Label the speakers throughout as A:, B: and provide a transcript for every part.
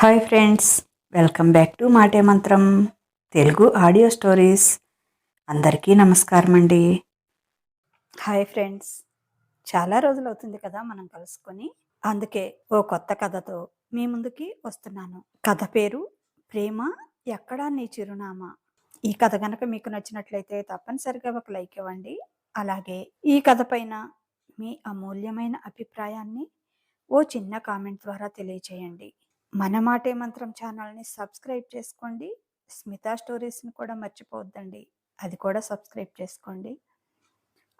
A: Hi friends welcome back to Maate Mantram Telugu audio stories. అందరికీ నమస్కారం అండి. Hi friends చాలా రోజులు అవుతుంది కదా మనం కలుసుకొని. అందుకే ఓ కొత్త కథతో మీ ముందుకి వస్తున్నాను. కథ పేరు ప్రేమ ఎక్కడా నీ చిరునామా? ఈ కథ కనుక మీకు నచ్చినట్లయితే తప్పనిసరిగా ఒక లైక్ ఇవ్వండి. అలాగే ఈ కథ పైన మీ అమూల్యమైన అభిప్రాయాన్ని ఓ చిన్న కామెంట్ ద్వారా తెలియచేయండి. మన మాటే మంత్రం ఛానల్ని సబ్స్క్రైబ్ చేసుకోండి. స్మితా స్టోరీస్ని కూడా మర్చిపోవద్దండి. అది కూడా సబ్స్క్రైబ్ చేసుకోండి.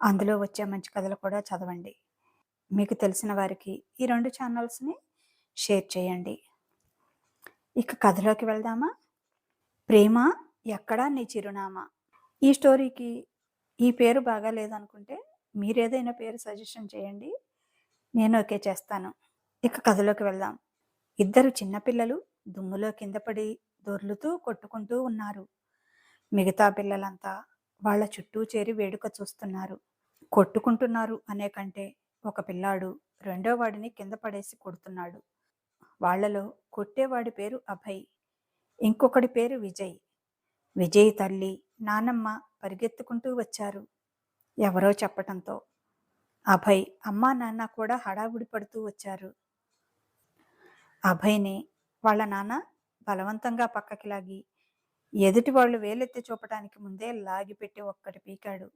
A: అందులో వచ్చే మంచి కథలు కూడా చదవండి. మీకు తెలిసిన వారికి ఈ రెండు ఛానల్స్ని షేర్ చేయండి. ఇక కథలోకి వెళ్దామా? ప్రేమ ఎక్కడా నీ చిరునామా? ఈ స్టోరీకి ఈ పేరు బాగా లేదనుకుంటే మీరు ఏదైనా పేరు సజెషన్ చేయండి. నేను ఓకే చేస్తాను. ఇక కథలోకి వెళ్దాం. ఇద్దరు చిన్నపిల్లలు దుమ్ములో కింద పడి దొర్లుతూ కొట్టుకుంటూ ఉన్నారు. మిగతా పిల్లలంతా వాళ్ళ చుట్టూ చేరి వేడుక చూస్తున్నారు. కొట్టుకుంటున్నారు అనే కంటే ఒక పిల్లాడు రెండో వాడిని కింద పడేసి కొడుతున్నాడు. వాళ్ళలో కొట్టేవాడి పేరు అభయ్ ఇంకొకడి పేరు విజయ్. విజయ్ తల్లి నానమ్మ పరిగెత్తుకుంటూ వచ్చారు. ఎవరో చెప్పటంతో అభయ్ అమ్మా నాన్న కూడా హడావుడి పడుతూ వచ్చారు. అభయ్ని వాళ్ళ నాన్న బలవంతంగా పక్కకి లాగి ఎదుటి వాళ్ళు వేలెత్తి చూపటానికి ముందే లాగిపెట్టి ఒక్కటి పీకాడు.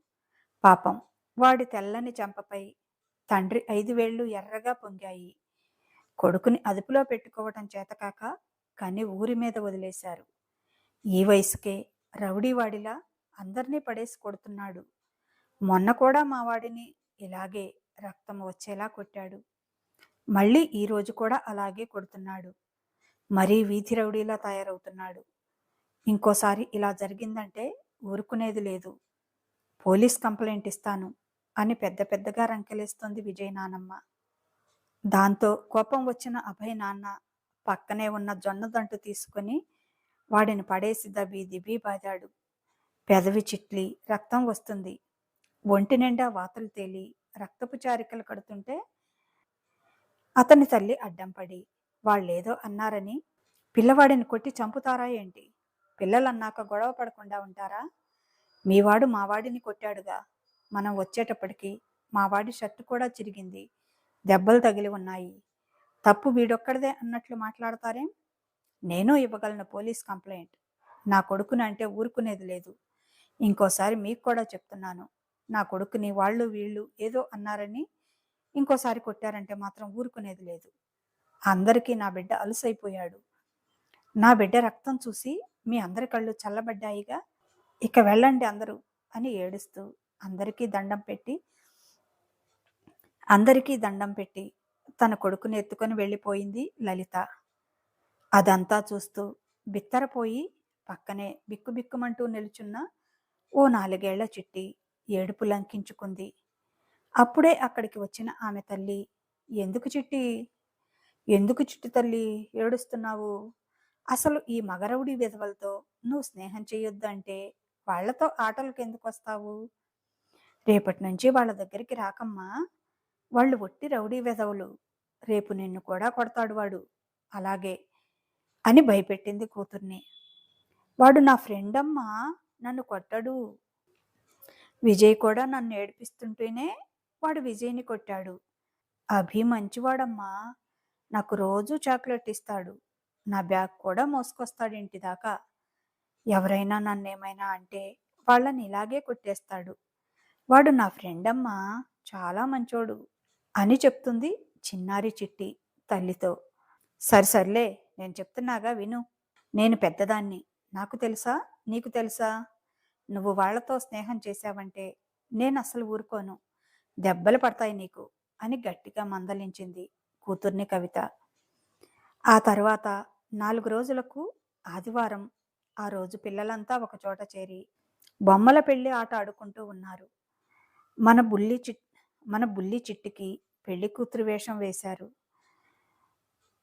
A: పాపం వాడి తెల్లని చెంపపై తండ్రి ఐదు వేళ్ళు ఎర్రగా పొంగాయి. కొడుకుని అదుపులో పెట్టుకోవటం చేతకాక కని ఊరి మీద వదిలేశారు. ఈ వయసుకే రౌడీవాడిలా అందరినీ పడేసి కొడుతున్నాడు. మొన్న కూడా మా వాడిని ఇలాగే రక్తం వచ్చేలా కొట్టాడు. మళ్ళీ ఈరోజు కూడా అలాగే కొడుతున్నాడు. మరీ వీధి రౌడీలా తయారవుతున్నాడు. ఇంకోసారి ఇలా జరిగిందంటే ఊరుకునేది లేదు. పోలీస్ కంప్లైంట్ ఇస్తాను అని పెద్ద పెద్దగా రంకెలేస్తోంది విజయ్ నానమ్మ. దాంతో కోపం వచ్చిన అభయ్ నాన్న పక్కనే ఉన్న జొన్న దంటు తీసుకుని వాడిని పడేసి దబి దిబి బాదాడు. పెదవి చిట్లి రక్తం వస్తుంది. ఒంటి నిండా వాతలు తేలి రక్తపు చారికలు కడుతుంటే అతని తల్లి అడ్డం పడి వాళ్ళేదో అన్నారని? పిల్లవాడిని కొట్టి చంపుతారా ఏంటి? పిల్లలన్నాక గొడవ పడకుండా ఉంటారా? మీవాడు మావాడిని కొట్టాడుగా. మనం వచ్చేటప్పటికి మావాడి షర్టు కూడా చిరిగింది. దెబ్బలు తగిలి ఉన్నాయి. తప్పు వీడొక్కడిదే అన్నట్లు మాట్లాడతారేం? నేను ఇవ్వగలను పోలీస్ కంప్లైంట్. నా కొడుకుని అంటే ఊరుకునేది లేదు. ఇంకోసారి మీకు కూడా చెప్తున్నాను. నా కొడుకుని వాళ్ళు వీళ్ళు ఏదో అన్నారని ఇంకోసారి కొట్టారంటే మాత్రం ఊరుకునేది లేదు. అందరికీ నా బిడ్డ అలుసైపోయాడు. నా బిడ్డ రక్తం చూసి మీ అందరి కళ్ళు చల్లబడ్డాయిగా ఇక వెళ్ళండి అందరూ అని ఏడుస్తూ అందరికీ దండం పెట్టి అందరికీ దండం పెట్టి తన కొడుకుని ఎత్తుకొని వెళ్ళిపోయింది లలిత. అదంతా చూస్తూ బిత్తరపోయి పక్కనే బిక్కుబిక్కుమంటూ నిలుచున్న ఓ నాలుగేళ్ళ చిట్టి ఏడుపు లంకించుకుంది. అప్పుడే అక్కడికి వచ్చిన ఆమె తల్లి ఎందుకు చిట్టి? ఎందుకు చిట్టి తల్లి? ఏడుస్తున్నావు? అసలు ఈ మగరవుడి విధవలతో నువ్వు స్నేహం చేయొద్దంటే వాళ్ళతో ఆటలకు ఎందుకు వస్తావు రేపటి నుంచి వాళ్ళ దగ్గరికి రాకమ్మా. వాళ్ళు ఒట్టి రౌడీ విధవులు. రేపు నిన్ను కూడా కొడతాడు వాడు. అలాగే అని భయపెట్టింది కూతుర్ని. వాడు నా ఫ్రెండ్ అమ్మా నన్ను కొట్టడు. విజయ్ కూడా నన్ను ఏడిపిస్తుంటేనే వాడు విజయ్ని కొట్టాడు. అభి మంచివాడమ్మా. నాకు రోజు చాక్లెట్ ఇస్తాడు. నా బ్యాగ్ కూడా మోసుకొస్తాడు ఇంటి దాకా? ఎవరైనా నన్నేమైనా అంటే వాళ్ళని ఇలాగే కొట్టేస్తాడు. వాడు నా ఫ్రెండ్ అమ్మా చాలా మంచోడు అని చెప్తుంది చిన్నారి చిట్టి తల్లితో. సరే సర్లే నేను చెప్తున్నాగా విను. నేను పెద్దదాన్ని. నాకు తెలుసా? నీకు తెలుసా? నువ్వు వాళ్ళతో స్నేహం చేశావంటే నేను అసలు ఊరుకోను. దెబ్బలు పడతాయి నీకు అని గట్టిగా మందలించింది కూతుర్ని కవిత. ఆ తర్వాత నాలుగు రోజులకు ఆదివారం ఆ రోజు పిల్లలంతా ఒకచోట చేరి బొమ్మల పెళ్ళి ఆట ఆడుకుంటూ ఉన్నారు. మన బుల్లి చిట్ మన బుల్లి చిట్టుకి పెళ్ళి కూతురు వేషం వేశారు.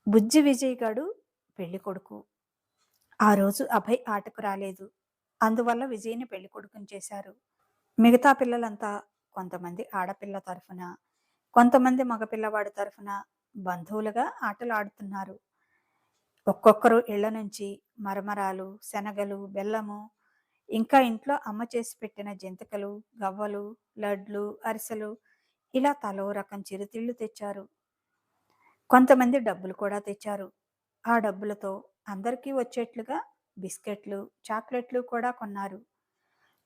A: బుజ్జి విజయ్ గాడు పెళ్ళి కొడుకు. ఆ రోజు అభయ్ ఆటకు రాలేదు. అందువల్ల విజయ్ని పెళ్ళి కొడుకుని చేశారు. మిగతా పిల్లలంతా కొంతమంది ఆడపిల్ల తరఫున కొంతమంది మగపిల్లవాడి తరఫున బంధువులుగా ఆటలు ఆడుతున్నారు ఒక్కొక్కరు ఇళ్ళ నుంచి మరమరాలు శనగలు బెల్లము ఇంకా ఇంట్లో అమ్మ చేసి పెట్టిన జంతికలు గవ్వలు లడ్లు అరిసెలు ఇలా తలో రకం చిరుతిళ్ళు తెచ్చారు. కొంతమంది డబ్బులు కూడా తెచ్చారు. ఆ డబ్బులతో అందరికీ వచ్చేట్లుగా బిస్కెట్లు చాక్లెట్లు కూడా కొన్నారు.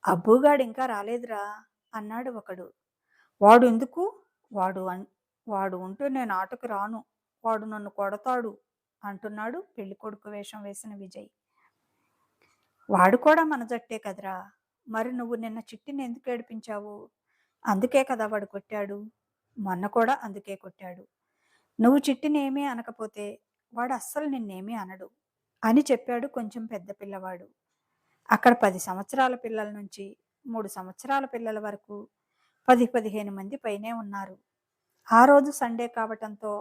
A: అబ్బుగాడు ఇంకా రాలేదురా. అన్నాడు ఒకడు. వాడు ఎందుకు వాడు అన్ వాడు ఉంటూ నేను ఆటకు రాను. వాడు నన్ను కొడతాడు అంటున్నాడు పెళ్ళి కొడుకు వేషం వేసిన విజయ్. వాడు కూడా మన జట్టే కదరా? మరి నువ్వు నిన్న చిట్టిని ఎందుకు ఏడిపించావు? అందుకే కదా వాడు కొట్టాడు. మొన్న కూడా అందుకే కొట్టాడు. నువ్వు చిట్టిని ఏమీ అనకపోతే వాడు అస్సలు నిన్నేమీ అనడు అని చెప్పాడు కొంచెం పెద్ద పిల్లవాడు. అక్కడ పది సంవత్సరాల పిల్లల నుంచి మూడు సంవత్సరాల పిల్లల వరకు పది పదిహేను మంది పైనే ఉన్నారు. ఆ రోజు సండే కావటంతో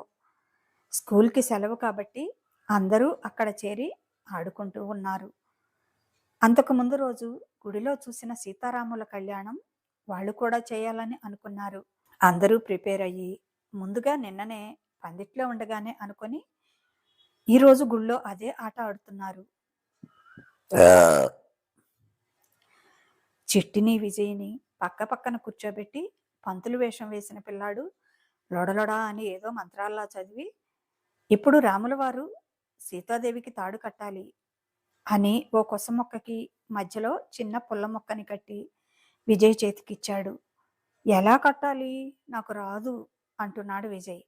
A: స్కూల్కి సెలవు కాబట్టి అందరూ అక్కడ చేరి ఆడుకుంటూ ఉన్నారు. అంతకు ముందు రోజు గుడిలో చూసిన సీతారాముల కళ్యాణం వాళ్ళు కూడా చేయాలని అనుకున్నారు. అందరూ ప్రిపేర్ అయ్యి ముందుగా నిన్ననే పందిట్లో ఉండగానే అనుకొని ఈరోజు గుళ్ళో అదే ఆట ఆడుతున్నారు. చిట్టిని విజయ్ని పక్క పక్కన కూర్చోబెట్టి పంతులు వేషం వేసిన పిల్లాడు లొడలొడా అని ఏదో మంత్రాల్లా చదివి ఇప్పుడు రాముల వారు సీతాదేవికి తాడు కట్టాలి అని ఓ కొస మొక్కకి మధ్యలో చిన్న పుల్ల మొక్కని కట్టి విజయ్ చేతికిచ్చాడు. ఎలా కట్టాలి? నాకు రాదు అంటున్నాడు విజయ్.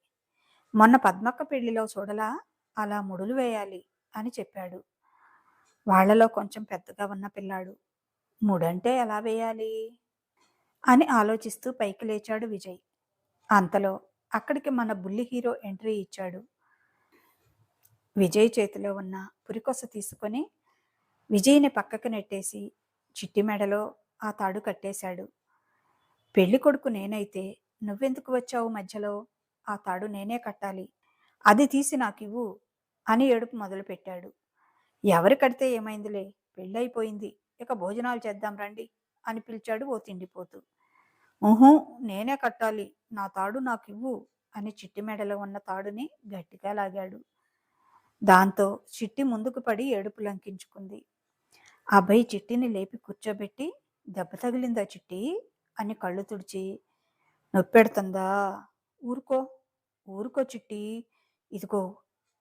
A: మొన్న పద్మక్క పెళ్ళిలో చూడలా? అలా ముడులు వేయాలి అని చెప్పాడు. వాళ్ళలో కొంచెం పెద్దగా ఉన్న పిల్లాడు మూడంటే ఎలా వేయాలి? అని ఆలోచిస్తూ పైకి లేచాడు విజయ్. అంతలో అక్కడికి మన బుల్లి హీరో ఎంట్రీ ఇచ్చాడు. విజయ్ చేతిలో ఉన్న పురికొస తీసుకొని విజయ్ని పక్కకు నెట్టేసి చిట్టి మెడలో ఆ తాడు కట్టేశాడు. పెళ్ళి కొడుకు నేనైతే నువ్వెందుకు వచ్చావు మధ్యలో? ఆ తాడు నేనే కట్టాలి. అది తీసి నాకివ్వు అని ఏడుపు మొదలుపెట్టాడు. ఎవరు కడితే ఏమైందిలే? పెళ్ళైపోయింది ఇక భోజనాలు చేద్దాం రండి అని పిలిచాడు ఓ తిండిపోతూ. ఊహూ నేనే కట్టాలి. నా తాడు నాకు ఇవ్వు అని చిట్టి మెడలో ఉన్న తాడుని గట్టిగా లాగాడు. దాంతో చిట్టి ముందుకు పడి ఏడుపు లంకించుకుంది. అబ్బాయి చిట్టిని లేపి కూర్చోబెట్టి దెబ్బ తగిలిందా చిట్టి అని కళ్ళు తుడిచి నొప్పెడుతుందా? ఊరుకో ఊరుకో చిట్టి. ఇదిగో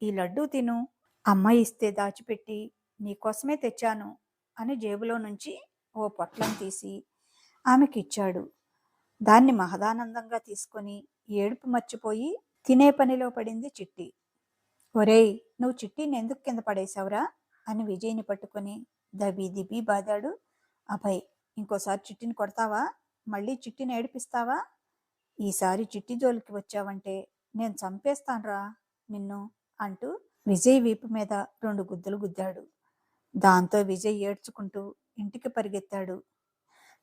A: ఈ లడ్డూ తిను. అమ్మ ఇస్తే దాచిపెట్టి నీకోసమే తెచ్చాను. అని జేబులో నుంచి ఓ పొట్లం తీసి ఆమెకిచ్చాడు. దాన్ని మహదానందంగా తీసుకొని ఏడుపు మర్చిపోయి తినే పనిలో పడింది చిట్టి. ఒరేయ్ నువ్వు చిట్టిని ఎందుకు కింద పడేశావురా? అని విజయ్ని పట్టుకొని దబీ దిబీ బాదాడు. అభయ్ ఇంకోసారి చిట్టిని కొడతావా? మళ్ళీ చిట్టిని ఏడిపిస్తావా? ఈసారి చిట్టి జోలికి వచ్చావంటే నేను చంపేస్తాన్రా నిన్ను అంటూ విజయ్ వీపు మీద రెండు గుద్దులు గుద్దాడు. దాంతో విజయ్ ఏడ్చుకుంటూ ఇంటికి పరిగెత్తాడు.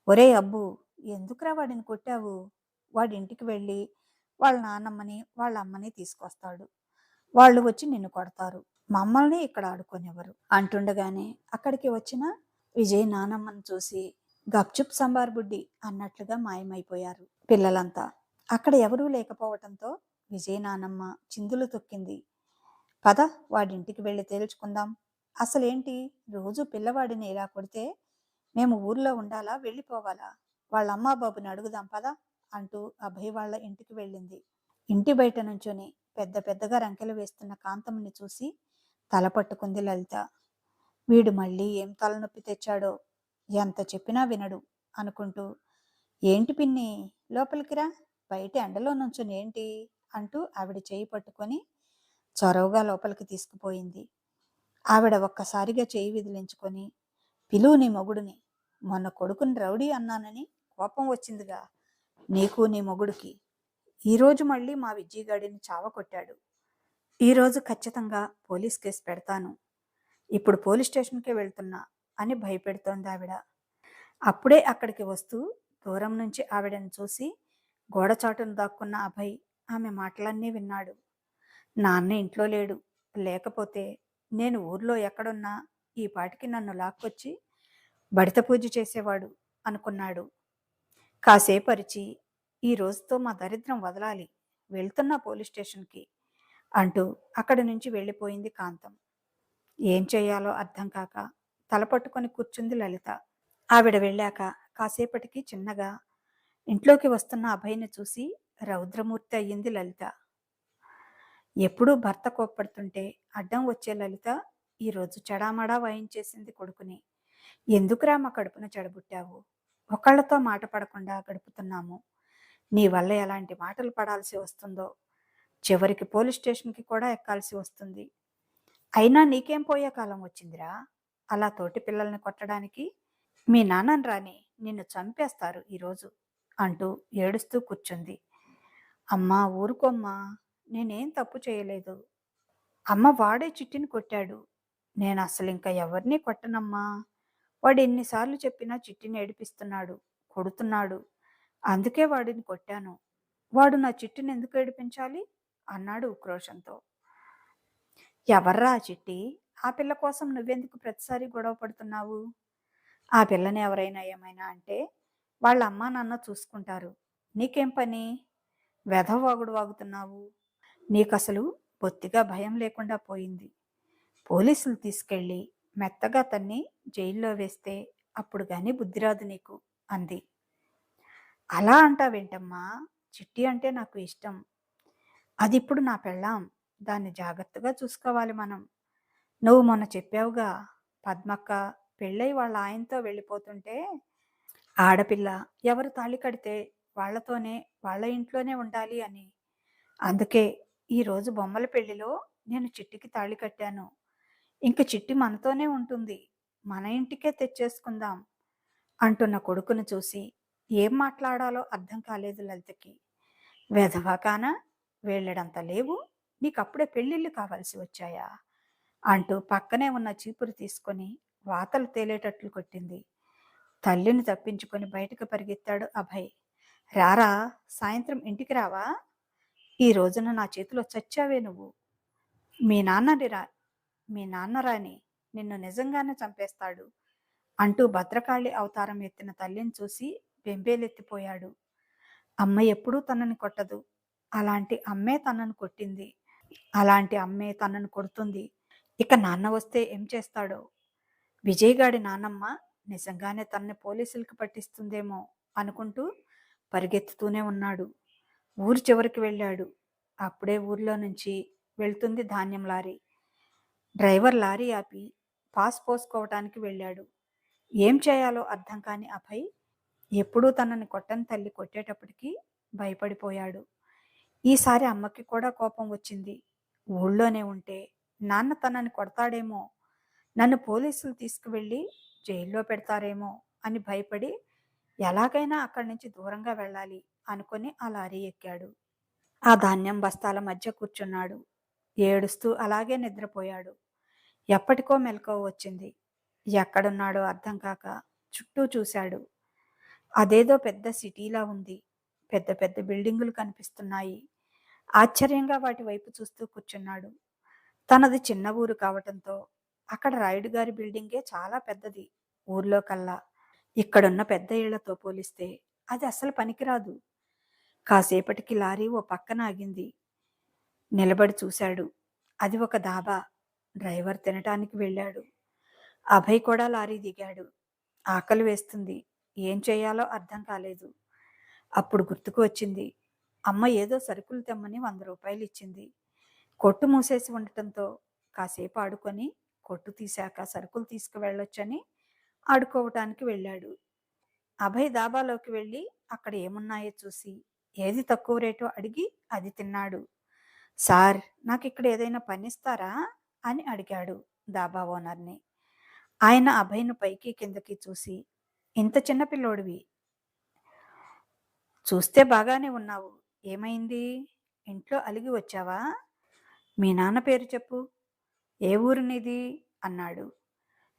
A: ఒరే అబ్బు ఎందుకురా వాడిని కొట్టావు? వాడి ఇంటికి వెళ్ళి వాళ్ళ నాన్నమ్మని వాళ్ళ అమ్మని తీసుకొస్తాడు. వాళ్ళు వచ్చి నిన్ను కొడతారు. మమ్మల్ని ఇక్కడ ఆడుకునేవారు అంటుండగానే అక్కడికి వచ్చిన విజయ్ నానమ్మను చూసి గప్చుప్ సంబార్ బుడ్డి అన్నట్లుగా మాయమైపోయారు పిల్లలంతా. అక్కడ ఎవరూ లేకపోవటంతో విజయ్ నానమ్మ చిందులు తొక్కింది. పద వాడింటికి వెళ్ళి తేల్చుకుందాం. అసలేంటి? రోజు పిల్లవాడిని ఇలా కొడితే మేము ఊర్లో ఉండాలా? వెళ్ళిపోవాలా? వాళ్ళ అమ్మా బాబుని అడుగుదాం పదా అంటూ అభయ్ వాళ్ళ ఇంటికి వెళ్ళింది. ఇంటి బయట నుంచొని పెద్ద పెద్దగా రంకెలు వేస్తున్న కాంతమ్మని చూసి తల పట్టుకుంది లలిత. వీడు మళ్ళీ ఏం తలనొప్పి తెచ్చాడో? ఎంత చెప్పినా వినడు అనుకుంటూ. ఏంటి పిన్ని? లోపలికి రా. బయట ఎండలో నుంచొని ఏంటి? అంటూ ఆవిడ చేయి పట్టుకొని చొరవగా లోపలికి తీసుకుపోయింది. ఆవిడ ఒక్కసారిగా చేయి విదిలించుకొని పిలువు నీ మొగుడిని. మొన్న కొడుకుని రౌడీ అన్నానని కోపం వచ్చిందిగా. నీకు నీ మొగుడికి. ఈరోజు మళ్ళీ మా విజయగాడిని చావకొట్టాడు ఈరోజు ఖచ్చితంగా పోలీస్ కేసు పెడతాను. ఇప్పుడు పోలీస్ స్టేషన్కే వెళ్తున్నా అని భయపెడుతోంది ఆవిడ. అప్పుడే అక్కడికి వస్తూ దూరం నుంచి ఆవిడని చూసి గోడచాటును దాక్కున్న అభయ్ ఆమె మాటలన్నీ విన్నాడు. నాన్న ఇంట్లో లేడు. లేకపోతే నేను ఊర్లో ఎక్కడున్నా ఈ పాటికి నన్ను లాక్కొచ్చి బడిత పూజ చేసేవాడు అనుకున్నాడు. కాసేపరిచి ఈ రోజుతో మా దరిద్రం వదలాలి వెళ్తున్నా పోలీస్ స్టేషన్కి అంటూ అక్కడి నుంచి వెళ్ళిపోయింది కాంతం. ఏం చేయాలో అర్థం కాక తల పట్టుకొని కూర్చుంది లలిత. ఆవిడ వెళ్ళాక కాసేపటికి చిన్నగా ఇంట్లోకి వస్తున్న అభయ్ని చూసి రౌద్రమూర్తి అయ్యింది లలిత. ఎప్పుడూ భర్త కోప్పడుతుంటే అడ్డం వచ్చే లలిత ఈరోజు చెడామడా వాయించేసింది కొడుకుని. ఎందుకురా మా కడుపున చెడబుట్టావు? ఒకళ్ళతో మాట పడకుండా గడుపుతున్నాము. నీ వల్ల ఎలాంటి మాటలు పడాల్సి వస్తుందో చివరికి పోలీస్ స్టేషన్కి కూడా ఎక్కాల్సి వస్తుంది. అయినా నీకేం పోయే కాలం వచ్చిందిరా? అలా తోటి పిల్లల్ని కొట్టడానికి మీ నాన్నని రాని నిన్ను చంపేస్తారు ఈరోజు అంటూ ఏడుస్తూ కూర్చుంది. అమ్మా ఊరుకోమ్మా. నేనేం తప్పు చేయలేదు. అమ్మ వాడే చిట్టిని కొట్టాడు. నేను అసలు ఇంకా ఎవరిని కొట్టనమ్మా. వాడు ఎన్నిసార్లు చెప్పినా చిట్టిని ఏడిపిస్తున్నాడు కొడుతున్నాడు. అందుకే వాడిని కొట్టాను. వాడు నా చిట్టిని ఎందుకు ఏడిపించాలి? అన్నాడు ఉక్రోషంతో. ఎవర్రా ఆ చిట్టి? ఆ పిల్ల కోసం నువ్వెందుకు ప్రతిసారి గొడవ పడుతున్నావు? ఆ పిల్లని ఎవరైనా ఏమైనా అంటే వాళ్ళ అమ్మా నాన్న చూసుకుంటారు. నీకేం పని? వెధవాగుడు వాగుతున్నావు. నీకసలు బొత్తిగా భయం లేకుండా పోయింది. పోలీసులు తీసుకెళ్ళి మెత్తగా తన్ని జైల్లో వేస్తే అప్పుడు గాని బుద్ధిరాదు నీకు అంది. అలా అంటావేంటమ్మా? చిట్టి అంటే నాకు ఇష్టం. అది ఇప్పుడు నా పెళ్ళాం. దాన్ని జాగ్రత్తగా చూసుకోవాలి మనం. నువ్వు మొన్న చెప్పావుగా పద్మక్క పెళ్ళై వాళ్ళ ఆయనతో వెళ్ళిపోతుంటే ఆడపిల్ల ఎవరు తాళి కడితే వాళ్ళతోనే వాళ్ళ ఇంట్లోనే ఉండాలి అని. అందుకే ఈరోజు బొమ్మల పెళ్ళిలో నేను చిట్టికి తాళి కట్టాను. ఇంక చిట్టి మనతోనే ఉంటుంది. మన ఇంటికే తెచ్చేసుకుందాం అంటున్న కొడుకును చూసి ఏం మాట్లాడాలో అర్థం కాలేదు లలితకి. వెధవా వెళ్ళడంత లేవు లేవు. నీకప్పుడే పెళ్ళిళ్ళు కావాల్సి వచ్చాయా? అంటూ పక్కనే ఉన్న చీపురు తీసుకొని వాతలు తేలేటట్లు కొట్టింది. తల్లిని తప్పించుకొని బయటకు పరిగెత్తాడు అభయ్. రారా సాయంత్రం ఇంటికి రావా? ఈ రోజున నా చేతిలో చచ్చావే నువ్వు. మీ నాన్నని రా మీ నాన్న రాని నిన్ను నిజంగానే చంపేస్తాడు అంటూ భద్రకాళి అవతారం ఎత్తిన తల్లిని చూసి బెంబేలెత్తిపోయాడు. అమ్మ ఎప్పుడూ తనని కొట్టదు. అలాంటి అమ్మే తనను కొట్టింది. అలాంటి అమ్మే తనను కొడుతుంది. ఇక నాన్న వస్తే ఏం చేస్తాడో? విజయగాడి నాన్నమ్మ నిజంగానే తనని పోలీసులకు పట్టిస్తుందేమో అనుకుంటూ పరిగెత్తుతూనే ఉన్నాడు. ఊరి చివరికి వెళ్ళాడు. అప్పుడే ఊర్లో నుంచి వెళ్తుంది ధాన్యం లారీ. డ్రైవర్ లారీ ఆపి పాస్ పోసుకోవటానికి వెళ్ళాడు. ఏం చేయాలో అర్థం కాని అభయ్ ఎప్పుడూ తనని కొట్టని తల్లి కొట్టేటప్పటికి భయపడిపోయాడు. ఈసారి అమ్మకి కూడా కోపం వచ్చింది. ఊళ్ళోనే ఉంటే నాన్న తనని కొడతాడేమో నన్ను పోలీసులు తీసుకువెళ్ళి జైల్లో పెడతారేమో అని భయపడి ఎలాగైనా అక్కడి నుంచి దూరంగా వెళ్ళాలి. అనుకొని ఆ లారీ ఎక్కాడు. ఆ ధాన్యం బస్తాల మధ్య కూర్చున్నాడు. ఏడుస్తూ అలాగే నిద్రపోయాడు. ఎప్పటికో మెలకువ వచ్చింది. ఎక్కడున్నాడో అర్థం కాక చుట్టూ చూశాడు. అదేదో పెద్ద సిటీలా ఉంది. పెద్ద పెద్ద బిల్డింగులు కనిపిస్తున్నాయి. ఆశ్చర్యంగా వాటి వైపు చూస్తూ కూర్చున్నాడు. తనది చిన్న ఊరు కావటంతో అక్కడ రాయుడు గారి బిల్డింగే చాలా పెద్దది. ఊర్లో కల్లా ఇక్కడున్న పెద్ద ఇళ్ళతో పోలిస్తే అది అసలు పనికిరాదు. కాసేపటికి లారీ ఓ పక్కన ఆగింది. నిలబడి చూశాడు. అది ఒక దాబా డ్రైవర్ తినటానికి వెళ్ళాడు. అభయ్ కూడా లారీ దిగాడు. ఆకలి వేస్తుంది. ఏం చేయాలో అర్థం కాలేదు. అప్పుడు గుర్తుకు వచ్చింది. అమ్మ ఏదో సరుకులు తెమ్మని వంద రూపాయలు ఇచ్చింది. కొట్టు మూసేసి ఉండటంతో కాసేపు ఆడుకొని కొట్టు తీశాక సరుకులు తీసుకువెళ్ళొచ్చని ఆడుకోవటానికి వెళ్ళాడు. అభయ్ దాబాలోకి వెళ్ళి అక్కడ ఏమున్నాయో చూసి ఏది తక్కువ రేటు అడిగి అది తిన్నాడు. సార్ నాకు ఇక్కడ ఏదైనా పనిస్తారా అని అడిగాడు దాబా ఓనర్ని. ఆయన అభయ్ను పైకి కిందకి చూసి ఇంత చిన్న పిల్లోడివి. చూస్తే బాగానే ఉన్నావు. ఏమైంది? ఇంట్లో అలిగి వచ్చావా? మీ నాన్న పేరు చెప్పు. ఏ ఊరినిది అన్నాడు.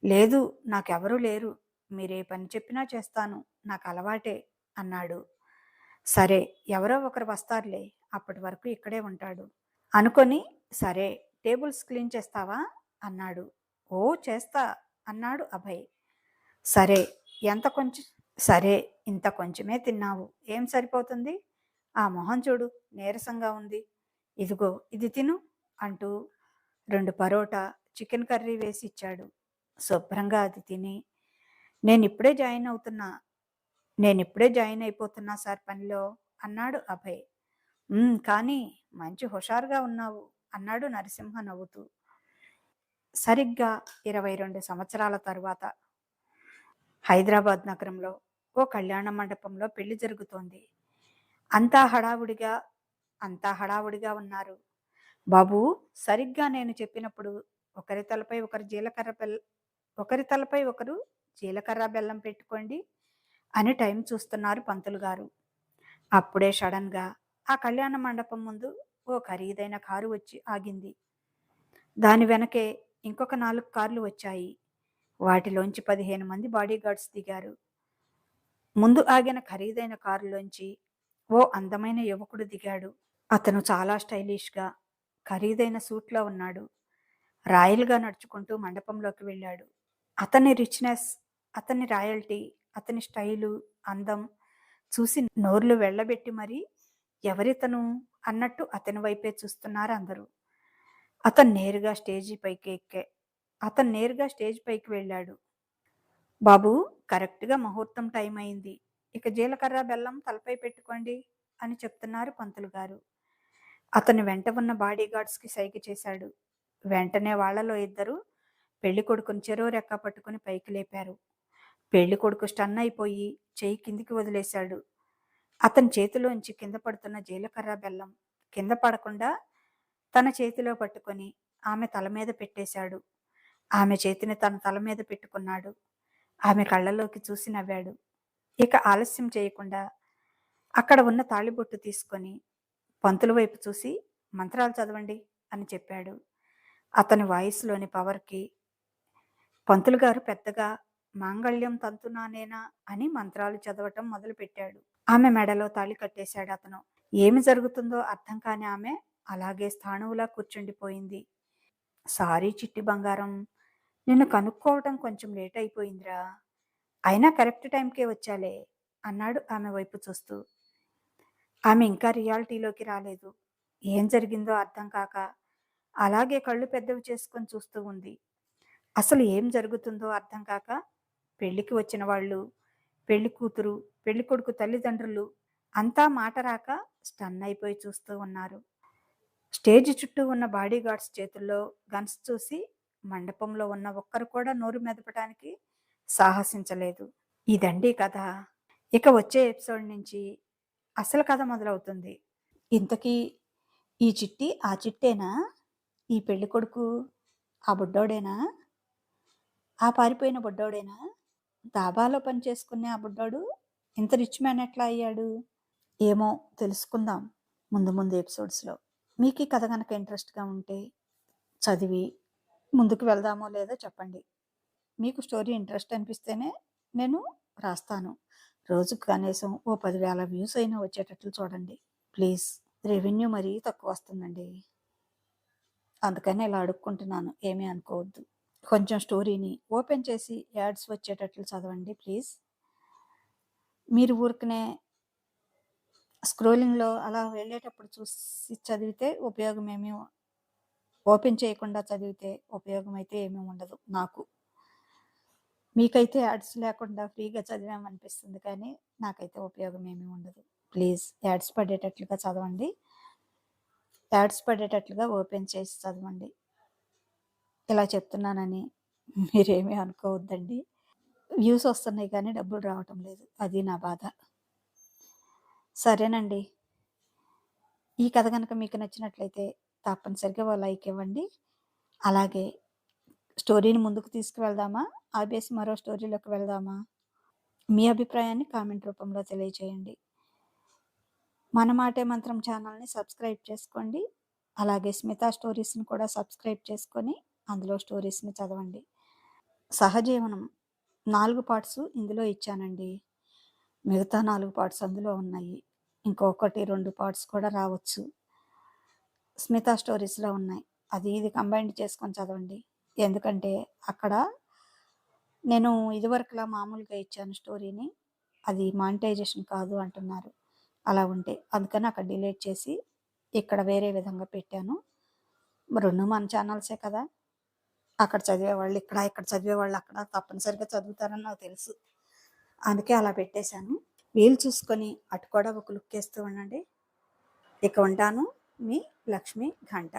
A: లేదు నాకెవరూ లేరు. మీరే పని చెప్పినా చేస్తాను. నాకు అలవాటే. అన్నాడు. సరే ఎవరో ఒకరు వస్తారులే అప్పటి వరకు ఇక్కడే ఉంటాడు. అనుకొని సరే టేబుల్స్ క్లీన్ చేస్తావా? అన్నాడు. ఓ చేస్తా అన్నాడు అభయ్. సరే ఎంత కొంచెం సరే ఇంత కొంచెమే తిన్నావు. ఏం సరిపోతుంది? ఆ మొహం చూడు నీరసంగా ఉంది. ఇదిగో ఇది తిను అంటూ రెండు పరోటా చికెన్ కర్రీ వేసి ఇచ్చాడు. శుభ్రంగా అది తిని నేను ఇప్పుడే జాయిన్ అవుతున్నా నేను ఇప్పుడే జాయిన్ అయిపోతున్నా సార్ పనిలో అన్నాడు అభయ్. కానీ మంచి హుషారుగా ఉన్నావు అన్నాడు నరసింహ నవ్వుతూ. సరిగ్గా ఇరవై రెండు సంవత్సరాల తరువాత హైదరాబాద్ నగరంలో ఓ కళ్యాణ మండపంలో పెళ్ళి జరుగుతోంది. అంతా హడావుడిగా అంతా హడావుడిగా ఉన్నారు. బాబు సరిగ్గా నేను చెప్పినప్పుడు ఒకరి తలపై ఒకరు జీలకర్ర బెల్ ఒకరి తలపై ఒకరు జీలకర్ర బెల్లం పెట్టుకోండి అని టైం చూస్తున్నారు పంతులు గారు. అప్పుడే సడన్గా ఆ కళ్యాణ మండపం ముందు ఓ ఖరీదైన కారు వచ్చి ఆగింది. దాని వెనకే ఇంకొక నాలుగు కార్లు వచ్చాయి. వాటిలోంచి పదిహేను మంది బాడీగార్డ్స్ దిగారు. ముందు ఆగిన ఖరీదైన కారులోంచి ఓ అందమైన యువకుడు దిగాడు. అతను చాలా స్టైలిష్గా ఖరీదైన సూట్లో ఉన్నాడు. రాయల్గా నడుచుకుంటూ మండపంలోకి వెళ్ళాడు. అతని రిచ్నెస్ అతని రాయల్టీ అతని స్టైలు అందం చూసి నోర్లు వెళ్ళబెట్టి మరి ఎవరితను అన్నట్టు అతని వైపే చూస్తున్నారు అందరూ. అతను నేరుగా స్టేజీ పైకి ఎక్కే అతను నేరుగా స్టేజ్ పైకి వెళ్ళాడు. బాబు కరెక్ట్గా ముహూర్తం టైం అయింది. ఇక జీలకర్ర బెల్లం తలపై పెట్టుకోండి అని చెప్తున్నారు పంతులు గారు. అతను వెంట ఉన్న బాడీగార్డ్స్కి సైగ చేశాడు. వెంటనే వాళ్ళలో ఇద్దరు పెళ్ళి కొడుకుని చెరువు రెక్క పట్టుకుని పైకి లేపారు. పెళ్ళి కొడుకు స్టన్ అయిపోయి చెయ్యి కిందికి వదిలేశాడు. అతని చేతిలోంచి కింద పడుతున్న జీలకర్ర బెల్లం కింద పడకుండా తన చేతిలో పట్టుకొని ఆమె తల మీద పెట్టేశాడు. ఆమె చేతిని తన తల మీద పెట్టుకున్నాడు. ఆమె కళ్ళలోకి చూసి నవ్వాడు. ఇక ఆలస్యం చేయకుండా అక్కడ ఉన్న తాళిబొట్టు తీసుకొని పంతుల వైపు చూసి మంత్రాలు చదవండి అని చెప్పాడు. అతని వాయిస్లోని పవర్కి పంతులు గారు పెద్దగా మాంగళ్యం తంతునానేనా అని మంత్రాలు చదవటం మొదలుపెట్టాడు. ఆమె మెడలో తాళి కట్టేశాడు అతను. ఏమి జరుగుతుందో అర్థం కాని ఆమె అలాగే స్థాణువులా కూర్చుండిపోయింది. సారీ చిట్టి బంగారం నిన్ను కనుక్కోవటం కొంచెం లేట్ అయిపోయిందిరా. అయినా కరెక్ట్ టైంకే వచ్చాలే అన్నాడు ఆమె వైపు చూస్తూ. ఆమె ఇంకా రియాలిటీలోకి రాలేదు. ఏం జరిగిందో అర్థం కాక అలాగే కళ్ళు పెద్దవి చేసుకొని చూస్తూ ఉంది. అసలు ఏం జరుగుతుందో అర్థం కాక పెళ్ళికి వచ్చిన వాళ్ళు పెళ్ళి కూతురు పెళ్ళి కొడుకు తల్లిదండ్రులు అంతా మాట రాక స్టన్ అయిపోయి చూస్తూ ఉన్నారు. స్టేజ్ చుట్టూ ఉన్న బాడీగార్డ్స్ చేతుల్లో గన్స్ చూసి మండపంలో ఉన్న ఒక్కరు కూడా నోరు మెదపడానికి సాహసించలేదు. ఇదండి కథ. ఇక వచ్చే ఎపిసోడ్ నుంచి అసలు కథ మొదలవుతుంది. ఇంతకీ ఈ చిట్టి ఆ చిట్టేనా? ఈ పెళ్ళి కొడుకు ఆ బుడ్డోడేనా? ఆ పారిపోయిన బుడ్డోడేనా? దాబాలో పని చేసుకునే ఆ బుడ్డాడు ఇంత రిచ్ మ్యాన్ ఎట్లా అయ్యాడు? ఏమో తెలుసుకుందాం ముందు ముందు ఎపిసోడ్స్లో. మీకు ఈ కథ కనుక ఇంట్రెస్ట్గా ఉంటే చదివి ముందుకు వెళ్దామో లేదో చెప్పండి. మీకు స్టోరీ ఇంట్రెస్ట్ అనిపిస్తేనే నేను రాస్తాను. రోజుకు కనీసం ఓ పదివేల వ్యూస్ అయినా వచ్చేటట్లు చూడండి. ప్లీజ్ రెవెన్యూ మరీ తక్కువ వస్తుందండి. అందుకని ఇలా అడుక్కుంటున్నాను. ఏమీ అనుకోవద్దు. కొంచెం స్టోరీని ఓపెన్ చేసి యాడ్స్ వచ్చేటట్లు చదవండి ప్లీజ్. మీరు ఊరికనే స్క్రోలింగ్లో అలా వెళ్ళేటప్పుడు చూసి చదివితే ఉపయోగం ఏమీ ఓపెన్ చేయకుండా చదివితే ఉపయోగం అయితే ఏమీ ఉండదు నాకు. మీకైతే యాడ్స్ లేకుండా ఫ్రీగా చదివామనిపిస్తుంది కానీ నాకైతే ఉపయోగం ఏమీ ఉండదు. ప్లీజ్ యాడ్స్ పడేటట్లుగా చదవండి. యాడ్స్ పడేటట్లుగా ఓపెన్ చేసి చదవండి. ఇలా చెప్తున్నానని మీరేమీ అనుకోవద్దండి. వ్యూస్ వస్తున్నాయి కానీ డబ్బులు రావటం లేదు. అది నా బాధ. సరేనండి. ఈ కథ కనుక మీకు నచ్చినట్లయితే తప్పనిసరిగా ఓ లైక్ ఇవ్వండి. అలాగే స్టోరీని ముందుకు తీసుకువెళ్దామా? ఆపేసి మరో స్టోరీలోకి వెళ్దామా? మీ అభిప్రాయాన్ని కామెంట్ రూపంలో తెలియచేయండి. మన మాటే మంత్రం ఛానల్ని సబ్స్క్రైబ్ చేసుకోండి. అలాగే స్మిత స్టోరీస్ని కూడా సబ్స్క్రైబ్ చేసుకొని అందులో స్టోరీస్ని చదవండి. సహజీవనం. నాలుగు పార్ట్స్ ఇందులో ఇచ్చానండి. మిగతా నాలుగు పార్ట్స్ అందులో ఉన్నాయి. ఇంకొకటి రెండు పార్ట్స్ కూడా రావచ్చు. స్మిత స్టోరీస్లో ఉన్నాయి. అది ఇది కంబైండ్ చేసుకొని చదవండి. ఎందుకంటే అక్కడ నేను ఇదివరకులా మామూలుగా ఇచ్చాను స్టోరీని. అది మానిటైజేషన్ కాదు అంటున్నారు. అలా ఉంటే అందుకని అక్కడ డిలీట్ చేసి ఇక్కడ వేరే విధంగా పెట్టాను. రెండు మన ఛానల్సే కదా. అక్కడ చదివేవాళ్ళు ఇక్కడ ఇక్కడ చదివేవాళ్ళు అక్కడ తప్పనిసరిగా చదువుతారని నాకు తెలుసు. అందుకే అలా పెట్టేశాను. వీలు చూసుకొని అటు కూడా ఒక లుక్ వేస్తూ ఉండండి. ఇక ఉంటాను మీ లక్ష్మి ఘంట.